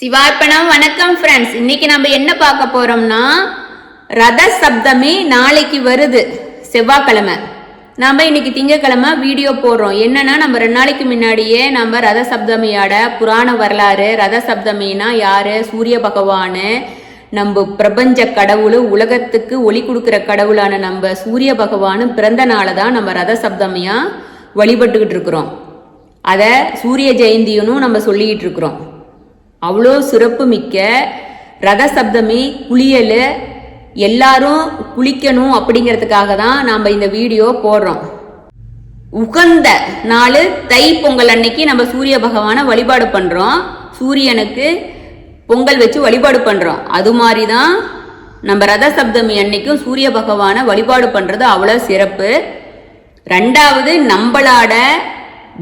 சிவார்ப்பணம். வணக்கம் ஃப்ரெண்ட்ஸ் இன்னைக்கு நம்ம என்ன பார்க்க போறோம்னா ரத சப்தமி நாளைக்கு வருது. செவ்வாய்க்கிழமை. நம்ம இன்னைக்கு திங்கக்கிழமை வீடியோ போடுறோம். என்னன்னா நம்ம ரெண்டு நாளைக்கு முன்னாடியே நம்ம ரத சப்தமியோட புராண வரலாறு ரத சப்தமினா யாரு? சூரிய பகவானு. நம்ம பிரபஞ்ச கடவுள் உலகத்துக்கு ஒளி கொடுக்குற கடவுளான நம்ம சூரிய பகவானு பிறந்த நாளை தான் நம்ம ரத சப்தமியா வழிபட்டுக்கிட்டு இருக்கிறோம். அதை சூரிய ஜெயந்தியனும் நம்ம சொல்லிக்கிட்டு இருக்கிறோம். அவ்வளோ சிறப்பு மிக்க ரத சப்தமி குளியல் எல்லாரும் குளிக்கணும் அப்படிங்கிறதுக்காக தான் நாம் இந்த வீடியோ போடுறோம். உகந்த நாள் தை பொங்கல் அன்னைக்கு நம்ம சூரிய பகவானை வழிபாடு பண்ணுறோம் சூரியனுக்கு பொங்கல் வச்சு வழிபாடு பண்ணுறோம் அது மாதிரி தான் நம்ம ரத சப்தமி அன்னைக்கும் சூரிய பகவானை வழிபாடு பண்ணுறது அவ்வளோ சிறப்பு. ரெண்டாவது நம்மளாட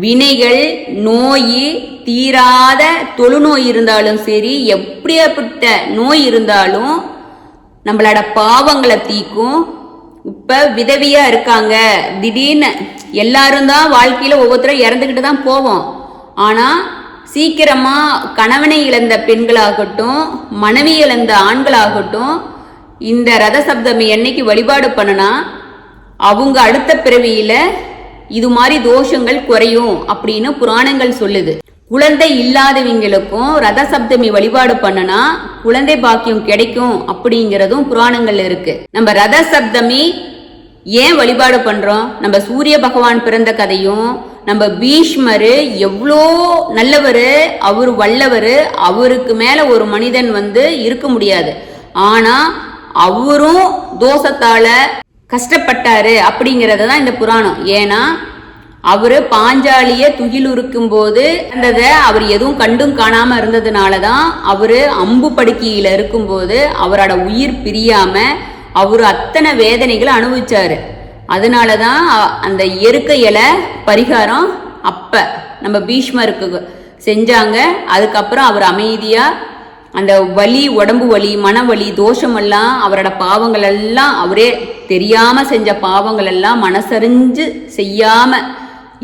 வினைகள் நோய் தீராத தொழுநோய் இருந்தாலும் சரி எப்படியாப்பட்ட நோய் இருந்தாலும் நம்மளோட பாவங்களை தீக்கும். இப்போ விதவியா இருக்காங்க. திடீர்னு எல்லாரும் தான் வாழ்க்கையில் ஒவ்வொருத்தரும் இறந்துக்கிட்டு தான் போவோம். ஆனால் சீக்கிரமாக கணவனை இழந்த பெண்களாகட்டும் மனைவி இழந்த ஆண்களாகட்டும் இந்த ரத சப்தமி என்னைக்கு வழிபாடு பண்ணுனா அவங்க அடுத்த பிறவியில் இது மாதிரி தோஷங்கள் குறையும் அப்படின்னு புராணங்கள் சொல்லுது. குழந்தை இல்லாதவங்களுக்கும் ரத சப்தமி வழிபாடு பண்ணனா குழந்தை பாக்கியம் கிடைக்கும் அப்படிங்கிறதும் புராணங்கள் இருக்கு. நம்ம ரத சப்தமி ஏன் வழிபாடு பண்றோம்? நம்ம சூரிய பகவான் பிறந்த கதையும் நம்ம பீஷ்மரு எவ்வளோ நல்லவர் அவர் வல்லவர் அவருக்கு மேல ஒரு மனிதன் வந்து இருக்க முடியாது. ஆனா அவரும் தோஷத்தால கஷ்டப்பட்டாரு அப்படிங்கிறத தான் இந்த புராணம். ஏன்னா அவரு பாஞ்சாலிய துகிலுருக்கும் போது இருந்ததை அவர் எதுவும் கண்டும் காணாம இருந்ததுனால தான் அவரு அம்பு படுக்கையில இருக்கும்போது அவரோட உயிர் பிரியாம அவர் அத்தனை வேதனைகளை அனுபவிச்சாரு. அதனால தான் அந்த இயற்கையில இலை பரிகாரம் அப்ப நம்ம பீஷ்மருக்கு செஞ்சாங்க. அதுக்கப்புறம் அவர் அமைதியா அந்த வலி உடம்பு வலி மனவலி தோஷமெல்லாம் அவரோட பாவங்கள் எல்லாம் அவரே தெரியாம செஞ்ச பாவங்கள் எல்லாம் மனசறிஞ்சு செய்யாம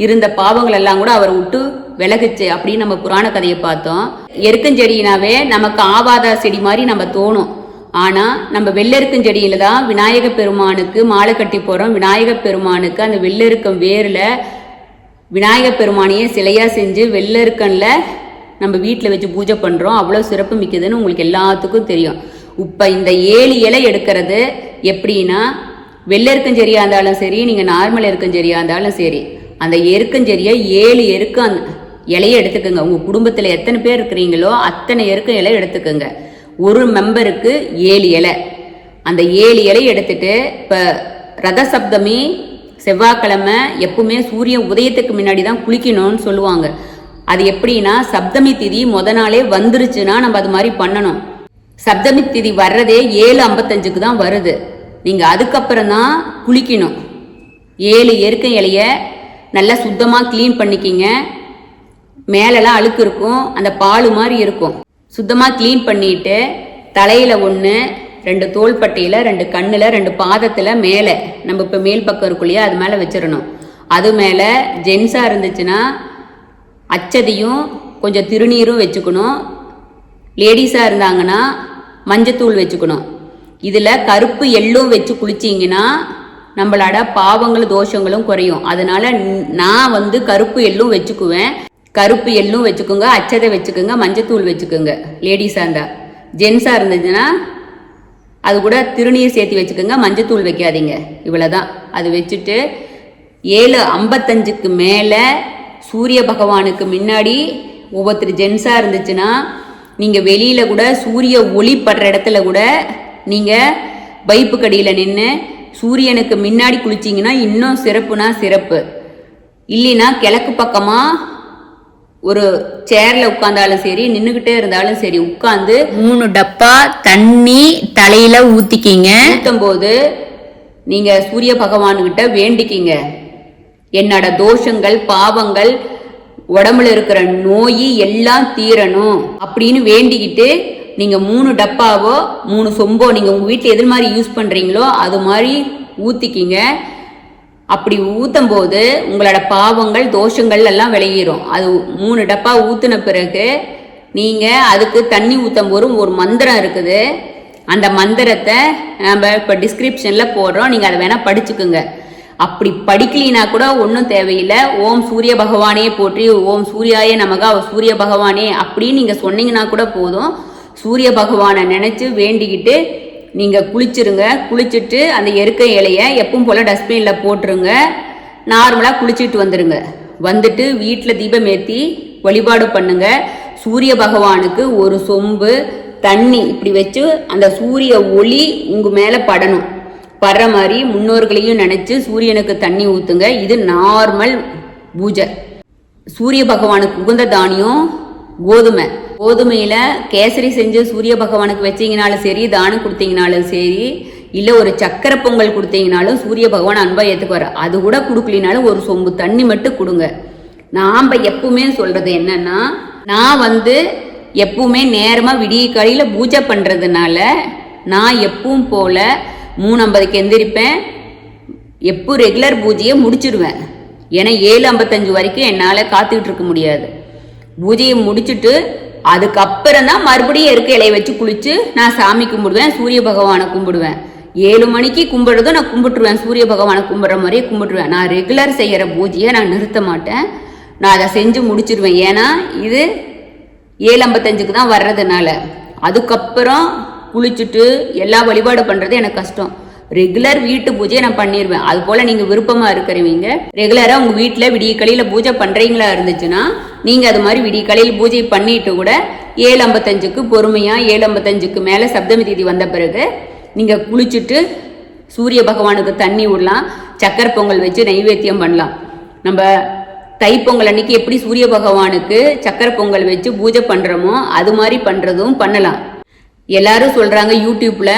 இருந்த பாவங்கள் எல்லாம் கூட அவர் விட்டு விலகுச்சு அப்படின்னு நம்ம புராண கதையை பார்த்தோம். எருக்கஞ்செடினாவே நமக்கு ஆவாத செடி மாதிரி நம்ம தோணும். ஆனால் நம்ம வெள்ளெருக்கும் செடியில் தான் விநாயக பெருமானுக்கு மாலை கட்டி போகிறோம் விநாயக பெருமானுக்கு அந்த வெள்ளெருக்கம் வேரில் விநாயக பெருமானையே சிலையாக செஞ்சு வெள்ளெருக்கனில் நம்ம வீட்டில் வச்சு பூஜை பண்ணுறோம் அவ்வளோ சிறப்பு மிக்கதுன்னு உங்களுக்கு எல்லாத்துக்கும் தெரியும். இப்போ இந்த ஏழு இலை எடுக்கிறது எப்படின்னா வெள்ளெருக்கஞ்செரியா இருந்தாலும் சரி நீங்கள் நார்மல் எருக்கஞ்செரியா இருந்தாலும் சரி அந்த எருக்கஞ்செரியை ஏழு எருக்கு அந்த இலையை எடுத்துக்கோங்க. உங்கள் குடும்பத்தில் எத்தனை பேர் இருக்கிறீங்களோ அத்தனை எருக்கும் இலை எடுத்துக்கோங்க. ஒரு மெம்பருக்கு ஏழு இலை. அந்த ஏழு இலை எடுத்துட்டு இப்போ ரத சப்தமி செவ்வாய்க்கிழமை எப்பவுமே சூரியன் உதயத்துக்கு முன்னாடி தான் குளிக்கணும்னு சொல்லுவாங்க. அது எப்படின்னா சப்தமி திதி முத நாளே வந்துருச்சுன்னா நம்ம அது மாதிரி பண்ணணும். சப்தமி திதி வர்றதே ஏழு ஐம்பத்தஞ்சுக்கு தான் வருது. நீங்கள் அதுக்கப்புறம் தான் குளிக்கணும். ஏழு எருக்க இலைய நல்லா சுத்தமாக க்ளீன் பண்ணிக்கிங்க. மேலெல்லாம் அழுக்கு இருக்கும் அந்த பால் மாதிரி இருக்கும். சுத்தமாக க்ளீன் பண்ணிட்டு தலையில் ஒன்று ரெண்டு தோள்பட்டையில் ரெண்டு கண்ணில் ரெண்டு பாதத்தில் மேலே. நம்ம இப்போ மேல் பக்கம் இருக்கும் இல்லையா அது மேலே வச்சிடணும். அது மேலே ஜென்ஸாக இருந்துச்சுன்னா அச்சதையும் கொஞ்சம் திருநீரும் வச்சுக்கணும். லேடிஸாக இருந்தாங்கன்னா மஞ்சத்தூள் வச்சுக்கணும். இதில் கருப்பு எள்ளும் வச்சு குளிச்சிங்கன்னா நம்மளோட பாவங்களும் தோஷங்களும் குறையும். அதனால நான் வந்து கருப்பு எள்ளும் வச்சுக்குவேன். கருப்பு எள்ளும் வச்சுக்கோங்க அச்சதை வச்சுக்கோங்க மஞ்சத்தூள் வச்சுக்கோங்க. லேடிஸாக இருந்தால் ஜென்ஸாக இருந்துச்சுன்னா அது கூட திருநீர் சேர்த்து வச்சுக்கோங்க மஞ்சத்தூள் வைக்காதீங்க. இவ்வளோதான் அது வச்சுட்டு ஏழு ஐம்பத்தஞ்சுக்கு மேலே சூரிய பகவானுக்கு முன்னாடி ஒவ்வொருத்தர் ஜென்ஸாக இருந்துச்சுன்னா நீங்கள் வெளியில் கூட சூரிய ஒளி படுற இடத்துல கூட நீங்கள் பைப்பு கடியில் நின்று சூரியனுக்கு முன்னாடி குளிச்சிங்கன்னா இன்னும் சிறப்புனா சிறப்பு. இல்லைன்னா கிழக்கு பக்கமாக ஒரு சேர்ல உட்கார்ந்தாலும் சரி நின்னுகிட்டே இருந்தாலும் சரி உட்கார்ந்து மூணு டப்பா தண்ணி தலையில ஊத்திக்கிங்க. ஊத்தும் போது நீங்க சூரிய பகவான்கிட்ட வேண்டிக்கிங்க. என்னோட தோஷங்கள் பாவங்கள் உடம்புல இருக்கிற நோய் எல்லாம் தீரணும் அப்படின்னு வேண்டிக்கிட்டு நீங்க மூணு டப்பாவோ மூணு சொம்போ நீங்க உங்க வீட்டில் எது மாதிரி யூஸ் பண்றீங்களோ அது மாதிரி ஊத்திக்கிங்க. அப்படி ஊத்தும் போது உங்களோட பாவங்கள் தோஷங்கள் எல்லாம் விளையிடும் அது மூணு டப்பா ஊத்துன பிறகு நீங்க அதுக்கு தண்ணி ஊத்தும் போது ஒரு மந்திரம் இருக்குது. அந்த மந்திரத்தை நம்ம இப்போ டிஸ்கிரிப்ஷன்ல போடுறோம். நீங்க அதை வேணா படிச்சுக்குங்க. அப்படி படிக்கலினா கூட ஒன்றும் தேவையில்லை. ஓம் சூரிய பகவானே போற்றி ஓம் சூர்யாயே நமக சூரிய பகவானே அப்படின்னு நீங்கள் சொன்னீங்கன்னா கூட போதும். சூரிய பகவானை நினச்சி வேண்டிக்கிட்டு நீங்கள் குளிச்சிருங்க. குளிச்சுட்டு அந்த எருக்க இலையை எப்பவும் போல் டஸ்ட்பினில் போட்டுருங்க. நார்மலாக குளிச்சுட்டு வந்துடுங்க வந்துட்டு வீட்டில் தீபம் ஏற்றி வழிபாடு பண்ணுங்க. சூரிய பகவானுக்கு ஒரு சொம்பு தண்ணி இப்படி வச்சு அந்த சூரிய ஒளி உங்கள் மேலே படணும். படுற மாதிரி முன்னோர்களையும் நினைச்சு சூரியனுக்கு தண்ணி ஊத்துங்க. இது நார்மல் பூஜை. சூரிய பகவானுக்கு உகந்த தானியம் கோதுமை. கோதுமையில கேசரி செஞ்சு சூரிய பகவானுக்கு வச்சீங்கனாலும் சரி தானம் கொடுத்தீங்கனாலும் சரி இல்லை ஒரு சக்கரை பொங்கல் கொடுத்தீங்கனாலும் சூரிய பகவான் அன்பா ஏற்றுக்குவார் அது கூட கொடுக்கலினாலும் ஒரு சொம்பு தண்ணி மட்டும் கொடுங்க. நாம் எப்பவுமே சொல்றது என்னன்னா நான் வந்து எப்பவுமே நேரமாக விடிய காலையில் பூஜை பண்ணுறதுனால நான் எப்பவும் போல மூணு ஐம்பதுக்கு எந்திரிப்பேன். எப்போ ரெகுலர் பூஜையை முடிச்சிடுவேன் ஏன்னா ஏழு ஐம்பத்தஞ்சு வரைக்கும் என்னால் காத்துக்கிட்டு இருக்க முடியாது. பூஜையை முடிச்சுட்டு அதுக்கப்புறம் தான் மறுபடியும் இருக்க இலையை வச்சு குளித்து நான் சாமி கும்பிடுவேன் சூரிய பகவானை கும்பிடுவேன். ஏழு மணிக்கு கும்பிடுறதும் நான் கும்பிட்டுருவேன் சூரிய பகவானை கும்பிட்ற மாதிரியே கும்பிட்டுருவேன். நான் ரெகுலர் செய்கிற பூஜையை நான் நிறுத்த மாட்டேன். நான் அதை செஞ்சு முடிச்சிருவேன். ஏன்னா இது ஏழு ஐம்பத்தஞ்சுக்கு தான் வர்றதுனால. அதுக்கப்புறம் குளிச்சுட்டு எல்லா வழிபாடு பண்ணுறது எனக்கு கஷ்டம். ரெகுலர் வீட்டு பூஜையை நான் பண்ணிடுவேன் அது போல் நீங்கள் விருப்பமாக இருக்கிறவங்க ரெகுலராக உங்கள் வீட்டில் விடிய கலையில் பூஜை பண்ணுறீங்களா இருந்துச்சுன்னா நீங்கள் அது மாதிரி விடிய கலையில் பூஜை பண்ணிட்டு கூட ஏழு ஐம்பத்தஞ்சுக்கு பொறுமையாக ஏழு ஐம்பத்தஞ்சுக்கு மேலே சப்தமி தேதி வந்த பிறகு நீங்கள் குளிச்சுட்டு சூரிய பகவானுக்கு தண்ணி விடலாம் சக்கரை பொங்கல் வச்சு நைவேத்தியம் பண்ணலாம். நம்ம தைப்பொங்கல் அன்னைக்கு எப்படி சூரிய பகவானுக்கு சக்கரை பொங்கல் வச்சு பூஜை பண்ணுறோமோ அது மாதிரி பண்ணுறதும் பண்ணலாம். எல்லாரும் சொல்கிறாங்க யூடியூப்பில்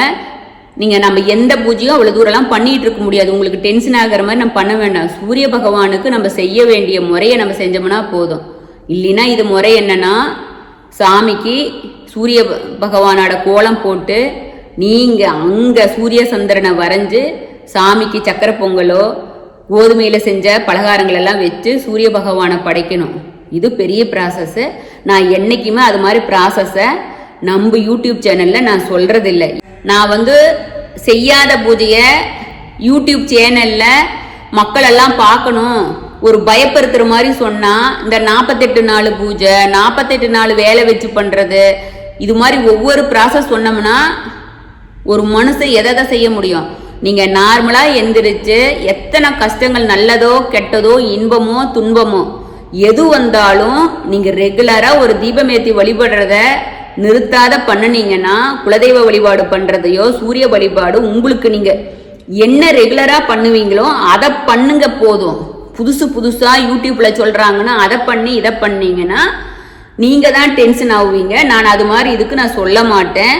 நீங்கள் நம்ம எந்த பூஜையும் அவ்வளோ தூரம்லாம் பண்ணிகிட்டு இருக்க முடியாது. உங்களுக்கு டென்ஷன் ஆகிற மாதிரி நம்ம பண்ண வேண்டாம். சூரிய பகவானுக்கு நம்ம செய்ய வேண்டிய முறையை நம்ம செஞ்சோம்னா போதும். இல்லைன்னா இது முறை என்னன்னா சாமிக்கு சூரிய பகவானோட கோலம் போட்டு நீங்கள் அங்கே சூரிய சந்திரனை வரைஞ்சு சாமிக்கு சக்கரை பொங்கலோ கோதுமையில் செஞ்ச பலகாரங்கள் எல்லாம் வச்சு சூரிய பகவானை படைக்கணும். இது பெரிய ப்ராசஸ்ஸு நான் என்றைக்குமே அது மாதிரி ப்ராசஸை நம்ம யூடியூப் சேனலில் நான் சொல்கிறதில்ல நான் வந்து செய்யாத பூஜையை யூடியூப் சேனலில் மக்கள் எல்லாம் பார்க்கணும். ஒரு பயப்படுத்துகிற மாதிரி சொன்னால் இந்த நாற்பத்தெட்டு நாள் பூஜை நாற்பத்தெட்டு நாள் வேலை வச்சு பண்ணுறது இது மாதிரி ஒவ்வொரு ப்ராசஸ் சொன்னோம்னா ஒரு மனுஷன் எதை செய்ய முடியும்? நீங்க நார்மலா எந்திரிச்சு எத்தனை கஷ்டங்கள் நல்லதோ கெட்டதோ இன்பமோ துன்பமோ எது வந்தாலும் நீங்க ரெகுலரா ஒரு தீபம் ஏற்றி வழிபடுறத நிறுத்தாத பண்ணினீங்கன்னா குலதெய்வ வழிபாடு பண்ணுறதையோ சூரிய வழிபாடு உங்களுக்கு நீங்கள் என்ன ரெகுலராக பண்ணுவீங்களோ அதை பண்ணுங்க போதும். புதுசு புதுசாக யூடியூப்பில் சொல்கிறாங்கன்னா அதை பண்ணி இதை பண்ணீங்கன்னா நீங்கள் தான் டென்ஷன் ஆகுவீங்க. நான் அது மாதிரி இதுக்கு நான் சொல்ல மாட்டேன்.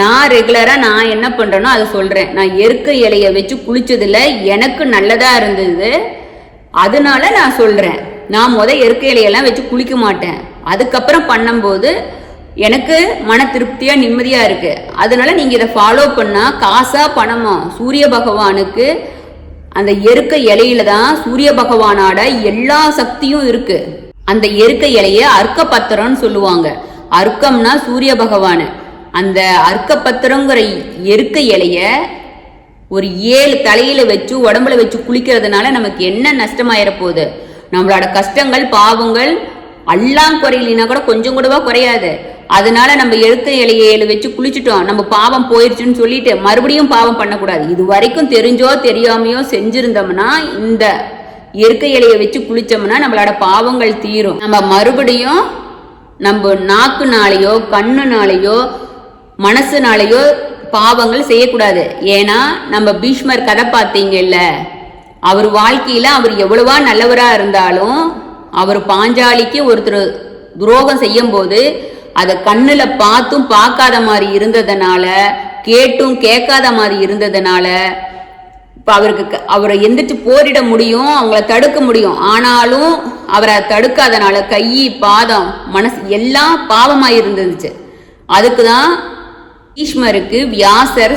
நான் ரெகுலராக நான் என்ன பண்ணுறேனோ அதை சொல்கிறேன் நான் எருக்க இலையை வச்சு குளிச்சதில் எனக்கு நல்லதாக இருந்தது. அதனால நான் சொல்கிறேன் நான் முத எருக்க இலையெல்லாம் வச்சு குளிக்க மாட்டேன். அதுக்கப்புறம் பண்ணும்போது எனக்கு மன திருப்தியாக நிம்மதியாக இருக்குது அதனால் நீங்கள் இதை ஃபாலோ பண்ணால் காசா பணமா? சூரிய பகவானுக்கு அந்த எருக்க இலையில தான் சூரிய பகவானோட எல்லா சக்தியும் இருக்குது அந்த எருக்க இலையை அர்க்க பத்திரம்னு சொல்லுவாங்க. அர்க்கம்னா சூரிய பகவானு. அந்த அர்க்க பத்திரங்கிற எருக்க இலைய ஒரு ஏழு தலையில வச்சு உடம்புல வச்சு குளிக்கிறதுனால நமக்கு என்ன நஷ்டமாயிர போகுது? நம்மளோட கஷ்டங்கள் பாவங்கள் எல்லாம் குறையிலனா கூட கொஞ்சம் கூடவா குறையாது. அதனால நம்ம எழுத்த இலையை ஏழு வச்சு குளிச்சுட்டோம். நம்ம பாவம் போயிடுச்சுன்னு சொல்லிட்டு மறுபடியும் பாவம் பண்ணக்கூடாது. இது வரைக்கும் தெரிஞ்சோ தெரியாமையோ செஞ்சிருந்தோம்னா இந்த இயற்கை இலையை வச்சு குளிச்சோம்னா நம்மளோட பாவங்கள் தீரும். நம்ம மறுபடியும் நம்ம நாக்குனாலேயோ கண்ணுனாலேயோ மனசுனாலேயோ பாவங்கள் செய்யக்கூடாது. ஏன்னா நம்ம பீஷ்மர் கதை பார்த்தீங்கல்ல அவர் வாழ்க்கையில அவர் எவ்வளவா நல்லவரா இருந்தாலும் அவர் பாஞ்சாலிக்கு ஒருத்தர் துரோகம் செய்யும் போது அதை கண்ணுல பார்த்தும் பார்க்காத மாதிரி இருந்ததுனால கேட்டும் கேட்காத மாதிரி இருந்ததுனால இப்போ அவருக்கு அவரை எந்திரிச்சு போரிட முடியும் அவங்கள தடுக்க முடியும். ஆனாலும் அவரை தடுக்காதனால கை பாதம் மனசு எல்லாம் பாவமாக இருந்துச்சு அதுக்கு தான் ஈஷ்மருக்கு வியாசர்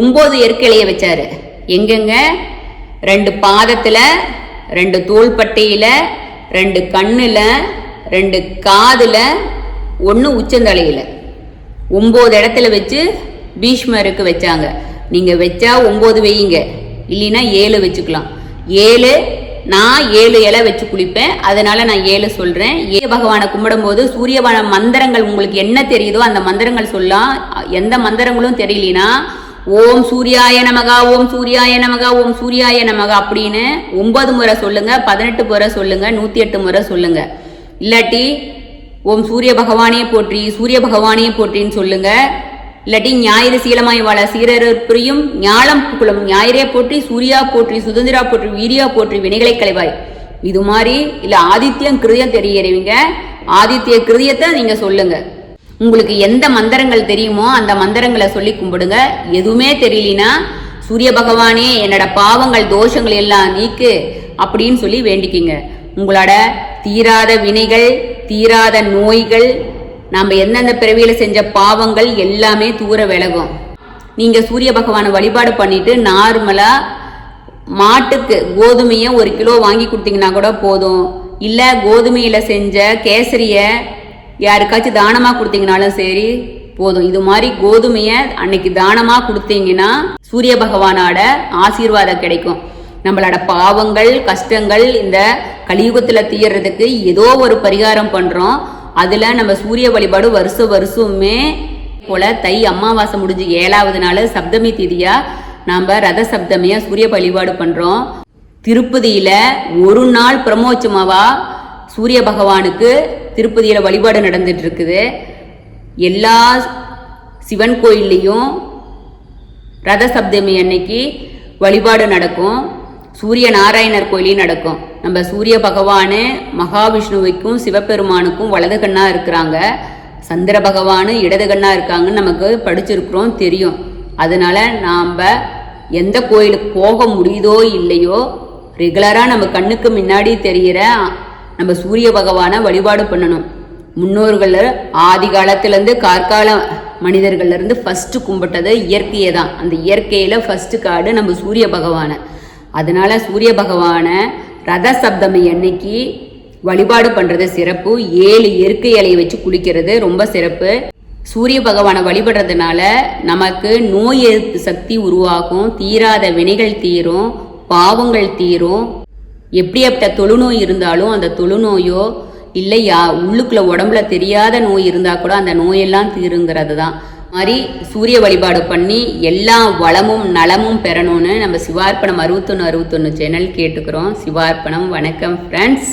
ஒம்பது எருக்கிளைய வச்சாரு. எங்கெங்க? ரெண்டு பாதத்தில் ரெண்டு தோள்பட்டையில் ரெண்டு கண்ணில் ரெண்டு காதில் ஒன்று உச்சந்தலையில். ஒம்பது இடத்துல வச்சு பீஷ்மருக்கு வச்சாங்க. நீங்கள் வச்சா ஒம்பது வையுங்க. இல்லைன்னா ஏழு வச்சுக்கலாம். ஏழு நான் ஏழு இலை வச்சு குளிப்பேன். அதனால நான் ஏழு சொல்கிறேன் ஏ பகவானை கும்பிடும்போது சூரியபான மந்திரங்கள் உங்களுக்கு என்ன தெரியுதோ அந்த மந்திரங்கள் சொல்லலாம். எந்த மந்திரங்களும் தெரியலனா ஓம் சூர்யாய நமகா ஓம் சூர்யாய நமகா ஓம் சூர்யாய நமகா அப்படின்னு ஒன்பது முறை சொல்லுங்க பதினெட்டு முறை சொல்லுங்க நூற்றி எட்டு முறை சொல்லுங்க. இல்லாட்டி ஓம் சூரிய பகவானே போற்றி சூரிய பகவானே போற்றின்னு சொல்லுங்க. இல்லாட்டி ஞாயிறு சீலமாய் வாழ சீரருப்புரியும் ஞாலம் புகழும் ஞாயிறே போற்றி சூர்யா போற்றி சுதந்திரா போற்றி வீரியா போற்றி வினைகளை கலைவாய் இது மாதிரி இல்ல ஆதித்யம் கிருதியம் தெரியறவீங்க ஆதித்ய கிருதியத்தை நீங்க சொல்லுங்க. உங்களுக்கு எந்த மந்திரங்கள் தெரியுமோ அந்த மந்திரங்களை சொல்லி கும்பிடுங்க. எதுவுமே தெரியலனா சூரிய பகவானே என்னோட பாவங்கள் தோஷங்கள் எல்லாம் நீக்கு அப்படின்னு சொல்லி வேண்டிக்கிங்க. உங்களோட தீராத வினைகள் தீராத நோய்கள் நம்ம எந்தெந்த பிறவியில் செஞ்ச பாவங்கள் எல்லாமே தூர விலகும். நீங்கள் சூரிய பகவானை வழிபாடு பண்ணிட்டு நார்மலாக மாட்டுக்கு கோதுமையை ஒரு கிலோ வாங்கி கொடுத்தீங்கன்னா கூட போதும். இல்லை கோதுமையில் செஞ்ச கேசரியை யாருக்காச்சும் தானமாக கொடுத்தீங்கனாலும் சரி போதும். இது மாதிரி கோதுமையை அன்னைக்கு தானமாக கொடுத்தீங்கன்னா சூரிய பகவானோட ஆசீர்வாதம் கிடைக்கும். நம்மளோட பாவங்கள் கஷ்டங்கள் இந்த கலியுகத்தில் தீயறதுக்கு ஏதோ ஒரு பரிகாரம் பண்ணுறோம் அதில் நம்ம சூரிய வழிபாடு வருஷம் வருஷமே போல தை அமாவாசை முடிஞ்சு ஏழாவது நாள் சப்தமி திதியா நாம் ரத சப்தமியாக சூரிய வழிபாடு பண்ணுறோம் திருப்பதியில் ஒரு நாள் பிரமோச்சமாவா சூரிய பகவானுக்கு திருப்பதியில் வழிபாடு நடந்துட்டு இருக்குது எல்லா சிவன் கோயில்லையும் ரத சப்தமி அன்னைக்கு வழிபாடு நடக்கும். சூரிய நாராயணர் கோயிலையும் நடக்கும். நம்ம சூரிய பகவானு மகாவிஷ்ணுவுக்கும் சிவபெருமானுக்கும் வலது கண்ணா இருக்கிறாங்க. சந்திர பகவானு இடது கண்ணா இருக்காங்கன்னு நமக்கு படிச்சிருக்கிறோம் தெரியும். அதனால நாம் எந்த கோயிலுக்கு போக முடியுதோ இல்லையோ ரெகுலராக நம்ம கண்ணுக்கு முன்னாடி தெரிகிற நம்ம சூரிய பகவானை வழிபாடு பண்ணணும். முன்னோர்கள் ஆதி காலத்திலேருந்து கார்கால மனிதர்கள்லேருந்து ஃபஸ்ட்டு கும்பிட்டது இயற்கையை தான் அந்த இயற்கையில் ஃபஸ்ட்டு காடு நம்ம சூரிய பகவானை. அதனால சூரிய பகவானை ரத சப்தமி அன்னைக்கு வழிபாடு பண்ணுறது சிறப்பு. ஏழு இயற்கை இலையை வச்சு குளிக்கிறது ரொம்ப சிறப்பு. சூரிய பகவானை வழிபடுறதுனால நமக்கு நோய் எதிர்ப்பு சக்தி உருவாகும். தீராத வினைகள் தீரும் பாவங்கள் தீரும். எப்படியாப்பட்ட தொழுநோய் இருந்தாலும் அந்த தொழுநோயோ இல்லை யா உள்ளுக்குள்ள உடம்புல தெரியாத நோய் இருந்தால் கூட அந்த நோயெல்லாம் தீருங்கிறது தான் மாதிரி சூரிய வழிபாடு பண்ணி எல்லா வளமும் நலமும் பெறணும்னு நம்ம சிவார்ப்பணம் அறுபத்தொன்று அறுபத்தொன்று சேனல் கேட்டுக்கிறோம். சிவார்ப்பணம் வணக்கம் ஃப்ரெண்ட்ஸ்